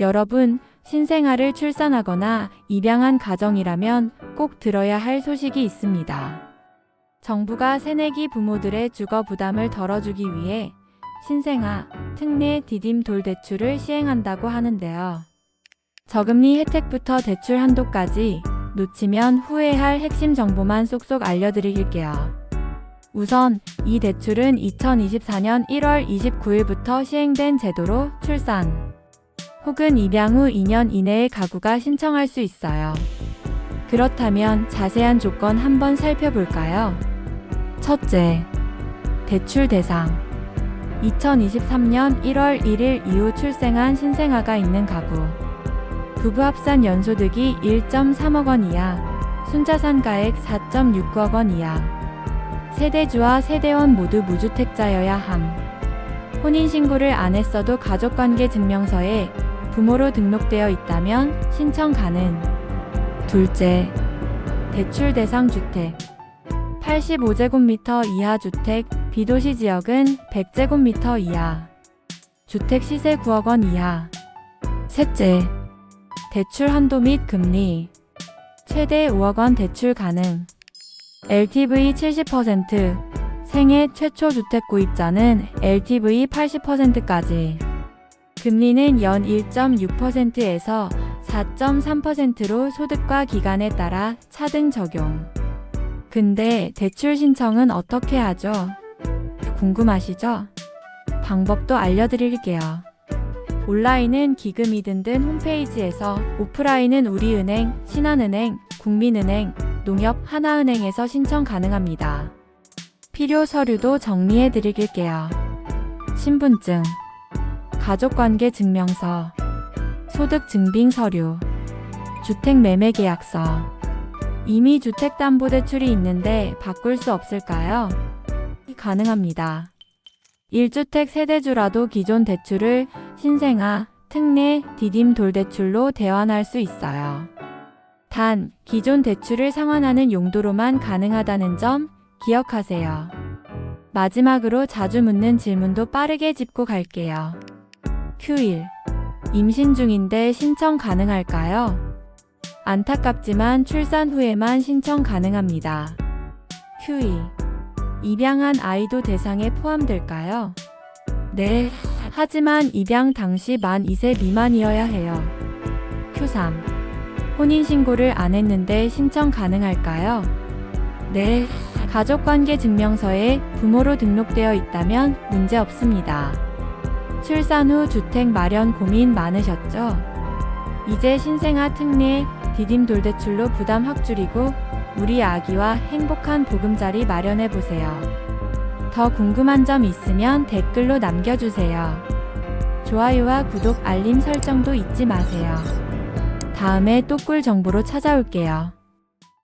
여러분, 신생아를 출산하거나 입양한 가정이라면 꼭 들어야 할 소식이 있습니다. 정부가 새내기 부모들의 주거 부담을 덜어주기 위해 신생아, 특례 디딤 돌 대출을 시행한다고 하는데요. 저금리 혜택부터 대출 한도까지 놓치면 후회할 핵심 정보만 쏙쏙 알려드릴게요. 우선 이 대출은 2024년 1월 29일부터 시행된 제도로 출산 혹은 입양 후 2년 이내의 가구가 신청할 수 있어요. 그렇다면 자세한 조건 한번 살펴볼까요? 첫째, 대출 대상. 2023년 1월 1일 이후 출생한 신생아가 있는 가구. 부부 합산 연소득이 1.3억 원 이하, 순자산 가액 4.69억 원 이하. 세대주와 세대원 모두 무주택자여야 함. 혼인신고를 안 했어도 가족관계 증명서에 부모로 등록되어 있다면 신청 가능. 둘째, 대출 대상 주택. 85제곱미터 이하 주택, 비도시 지역은 100제곱미터 이하. 주택 시세 9억 원 이하. 셋째, 대출 한도 및 금리. 최대 5억 원 대출 가능. LTV 70%, 생애 최초 주택 구입자는 LTV 80%까지. 금리는 연 1.6%에서 4.3%로 소득과 기간에 따라 차등 적용. 근데 대출 신청은 어떻게 하죠? 궁금하시죠? 방법도 알려드릴게요. 온라인은 기금이든 든 홈페이지에서 오프라인은 우리은행, 신한은행, 국민은행, 농협, 하나은행에서 신청 가능합니다. 필요 서류도 정리해 드릴게요. 신분증, 가족관계 증명서, 소득 증빙 서류, 주택 매매 계약서. 이미 주택담보대출이 있는데 바꿀 수 없을까요? 가능합니다. 1주택 세대주라도 기존 대출을 신생아, 특례, 디딤 돌대출로 대환할 수 있어요. 단, 기존 대출을 상환하는 용도로만 가능하다는 점 기억하세요. 마지막으로 자주 묻는 질문도 빠르게 짚고 갈게요. Q1. 임신 중인데 신청 가능할까요? 안타깝지만 출산 후에만 신청 가능합니다. Q2. 입양한 아이도 대상에 포함될까요? 네. 하지만 입양 당시 만 2세 미만이어야 해요. Q3. 혼인신고를 안 했는데 신청 가능할까요? 네. 가족관계 증명서에 부모로 등록되어 있다면 문제 없습니다. 출산 후 주택 마련 고민 많으셨죠? 이제 신생아 특례 디딤 돌대출로 부담 확 줄이고 우리 아기와 행복한 보금자리 마련해 보세요. 더 궁금한 점 있으면 댓글로 남겨주세요. 좋아요와 구독 알림 설정도 잊지 마세요. 다음에 또 꿀 정보로 찾아올게요.